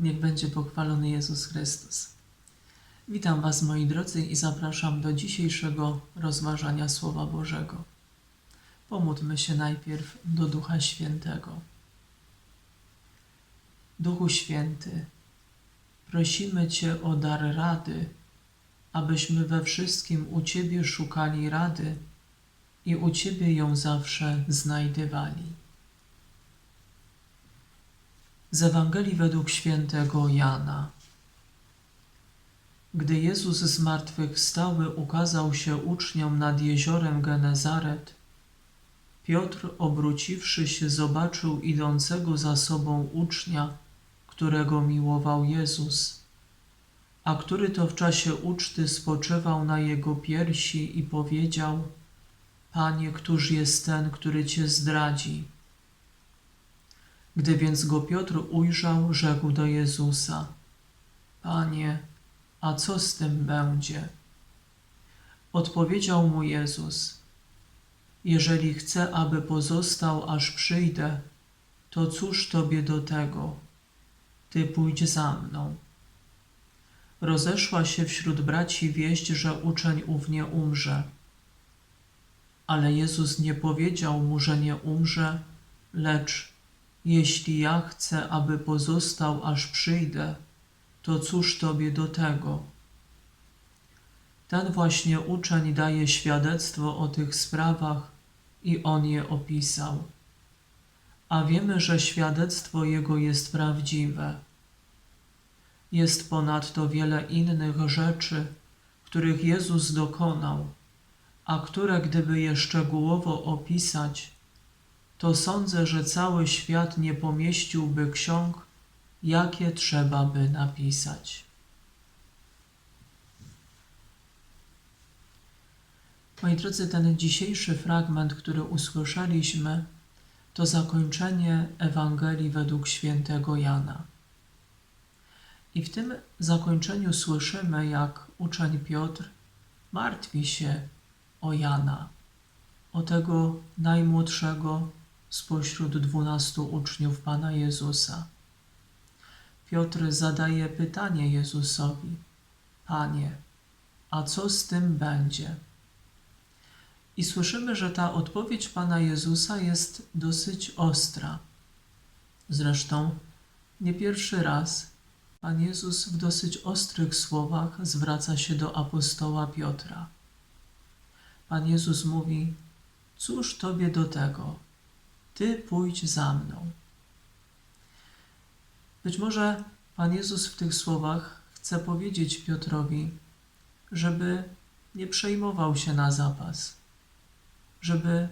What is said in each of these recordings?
Niech będzie pochwalony Jezus Chrystus. Witam Was, moi drodzy, i zapraszam do dzisiejszego rozważania Słowa Bożego. Pomódlmy się najpierw do Ducha Świętego. Duchu Święty, prosimy Cię o dar rady, abyśmy we wszystkim u Ciebie szukali rady i u Ciebie ją zawsze znajdywali. Z Ewangelii według świętego Jana. Gdy Jezus zmartwychwstały ukazał się uczniom nad jeziorem Genezaret, Piotr, obróciwszy się, zobaczył idącego za sobą ucznia, którego miłował Jezus, a który to w czasie uczty spoczywał na jego piersi i powiedział: Panie, któż jest ten, który cię zdradzi? Gdy więc go Piotr ujrzał, rzekł do Jezusa: Panie, a co z tym będzie? Odpowiedział mu Jezus: Jeżeli chcę, aby pozostał, aż przyjdę, to cóż tobie do tego? Ty pójdź za mną. Rozeszła się wśród braci wieść, że uczeń ów nie umrze. Ale Jezus nie powiedział mu, że nie umrze, lecz jeśli ja chcę, aby pozostał, aż przyjdę, to cóż tobie do tego? Ten właśnie uczeń daje świadectwo o tych sprawach i on je opisał. A wiemy, że świadectwo jego jest prawdziwe. Jest ponadto wiele innych rzeczy, których Jezus dokonał, a które gdyby je szczegółowo opisać, to sądzę, że cały świat nie pomieściłby ksiąg, jakie trzeba by napisać. Moi drodzy, ten dzisiejszy fragment, który usłyszeliśmy, to zakończenie Ewangelii według świętego Jana. I w tym zakończeniu słyszymy, jak uczeń Piotr martwi się o Jana, o tego najmłodszego spośród dwunastu uczniów Pana Jezusa. Piotr zadaje pytanie Jezusowi: Panie, a co z tym będzie? I słyszymy, że ta odpowiedź Pana Jezusa jest dosyć ostra. Zresztą nie pierwszy raz Pan Jezus w dosyć ostrych słowach zwraca się do apostoła Piotra. Pan Jezus mówi: Cóż tobie do tego? Ty pójdź za mną. Być może Pan Jezus w tych słowach chce powiedzieć Piotrowi, żeby nie przejmował się na zapas, żeby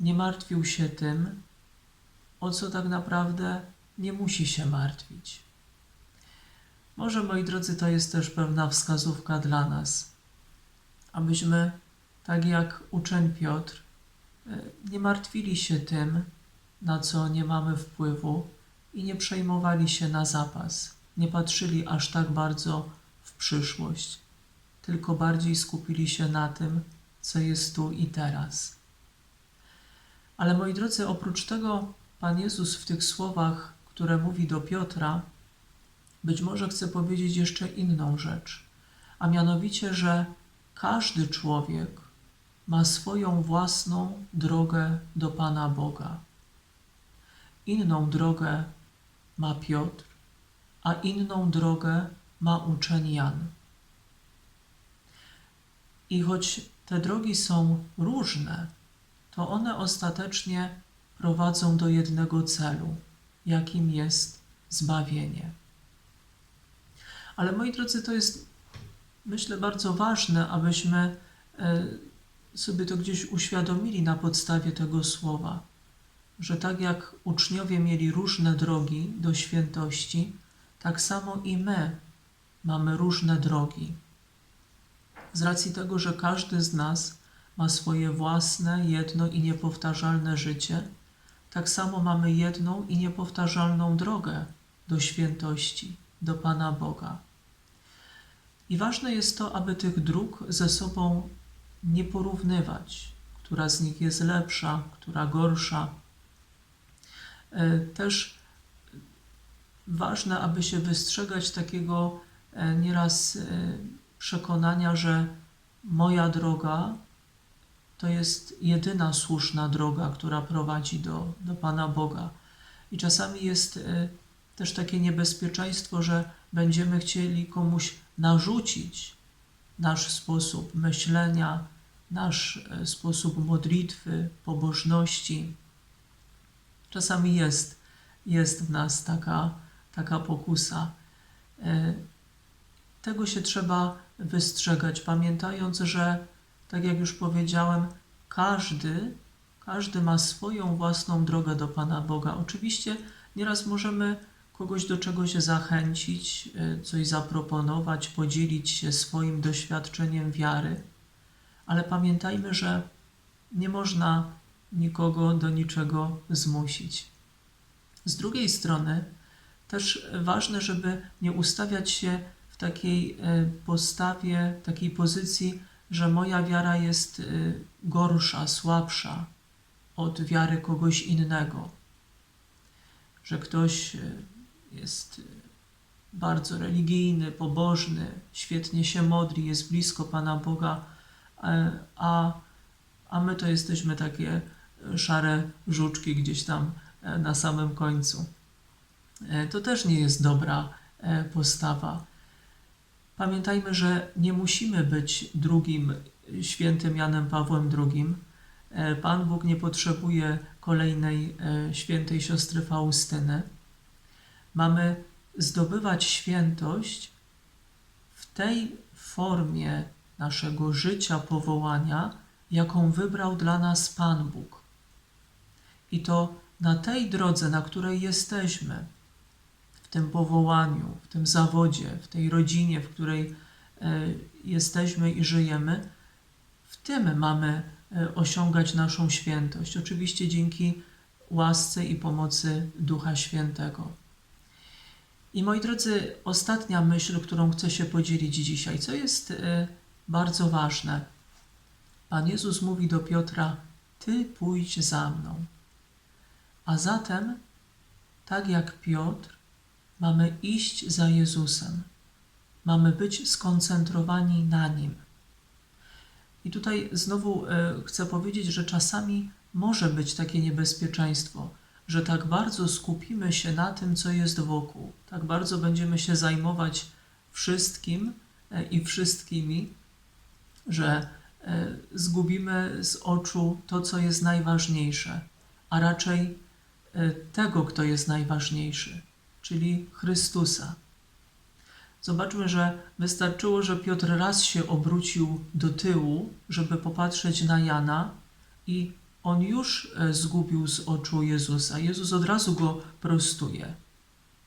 nie martwił się tym, o co tak naprawdę nie musi się martwić. Może, moi drodzy, to jest też pewna wskazówka dla nas, abyśmy, tak jak uczeń Piotr, nie martwili się tym, na co nie mamy wpływu i nie przejmowali się na zapas, nie patrzyli aż tak bardzo w przyszłość, tylko bardziej skupili się na tym, co jest tu i teraz. Ale moi drodzy, oprócz tego Pan Jezus w tych słowach, które mówi do Piotra, być może chce powiedzieć jeszcze inną rzecz, a mianowicie, że każdy człowiek ma swoją własną drogę do Pana Boga. Inną drogę ma Piotr, a inną drogę ma uczeń Jan. I choć te drogi są różne, to one ostatecznie prowadzą do jednego celu, jakim jest zbawienie. Ale moi drodzy, to jest myślę bardzo ważne, abyśmy e, sobie to gdzieś uświadomili na podstawie tego słowa, że tak jak uczniowie mieli różne drogi do świętości, tak samo i my mamy różne drogi. Z racji tego, że każdy z nas ma swoje własne, jedno i niepowtarzalne życie, tak samo mamy jedną i niepowtarzalną drogę do świętości, do Pana Boga. I ważne jest to, aby tych dróg ze sobą nie porównywać, która z nich jest lepsza, która gorsza. E, też ważne, aby się wystrzegać takiego e, nieraz e, przekonania, że moja droga to jest jedyna słuszna droga, która prowadzi do, do Pana Boga. I czasami jest też takie niebezpieczeństwo, że będziemy chcieli komuś narzucić nasz sposób myślenia, nasz sposób modlitwy, pobożności. Czasami jest, jest w nas taka, taka pokusa. E, Tego się trzeba wystrzegać, pamiętając, że, tak jak już powiedziałem, każdy, każdy ma swoją własną drogę do Pana Boga. Oczywiście nieraz możemy kogoś do czegoś zachęcić, e, coś zaproponować, podzielić się swoim doświadczeniem wiary, ale pamiętajmy, że nie można nikogo do niczego zmusić. Z drugiej strony, też ważne, żeby nie ustawiać się w takiej e, postawie, takiej pozycji, że moja wiara jest e, gorsza, słabsza od wiary kogoś innego. Że ktoś e, jest bardzo religijny, pobożny, świetnie się modli, jest blisko Pana Boga, a, a my to jesteśmy takie szare żuczki gdzieś tam e, na samym końcu. E, To też nie jest dobra e, postawa. Pamiętajmy, że nie musimy być drugim świętym Janem Pawłem II. Pan Bóg nie potrzebuje kolejnej świętej siostry Faustyny. Mamy zdobywać świętość w tej formie naszego życia, powołania, jaką wybrał dla nas Pan Bóg. I to na tej drodze, na której jesteśmy, w tym powołaniu, w tym zawodzie, w tej rodzinie, w której e, jesteśmy i żyjemy, w tym mamy e, osiągać naszą świętość. Oczywiście dzięki łasce i pomocy Ducha Świętego. I moi drodzy, ostatnia myśl, którą chcę się podzielić dzisiaj, co jest e, bardzo ważne. Pan Jezus mówi do Piotra: Ty pójdź za mną. A zatem, tak jak Piotr, mamy iść za Jezusem. Mamy być skoncentrowani na nim. I tutaj znowu e, chcę powiedzieć, że czasami może być takie niebezpieczeństwo, że tak bardzo skupimy się na tym, co jest wokół, tak bardzo będziemy się zajmować wszystkim e, i wszystkimi, że e, zgubimy z oczu to, co jest najważniejsze, a raczej tego, kto jest najważniejszy, czyli Chrystusa. Zobaczmy, że wystarczyło, że Piotr raz się obrócił do tyłu, żeby popatrzeć na Jana, i on już e, zgubił z oczu Jezusa. Jezus od razu go prostuje.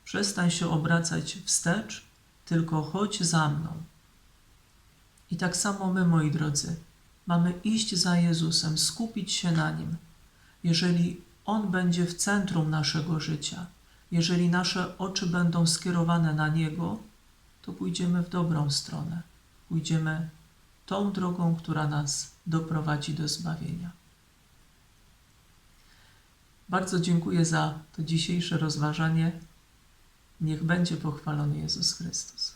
Przestań się obracać wstecz, tylko chodź za mną. I tak samo my, moi drodzy, mamy iść za Jezusem, skupić się na nim. Jeżeli On będzie w centrum naszego życia, jeżeli nasze oczy będą skierowane na Niego, to pójdziemy w dobrą stronę. Pójdziemy tą drogą, która nas doprowadzi do zbawienia. Bardzo dziękuję za to dzisiejsze rozważanie. Niech będzie pochwalony Jezus Chrystus.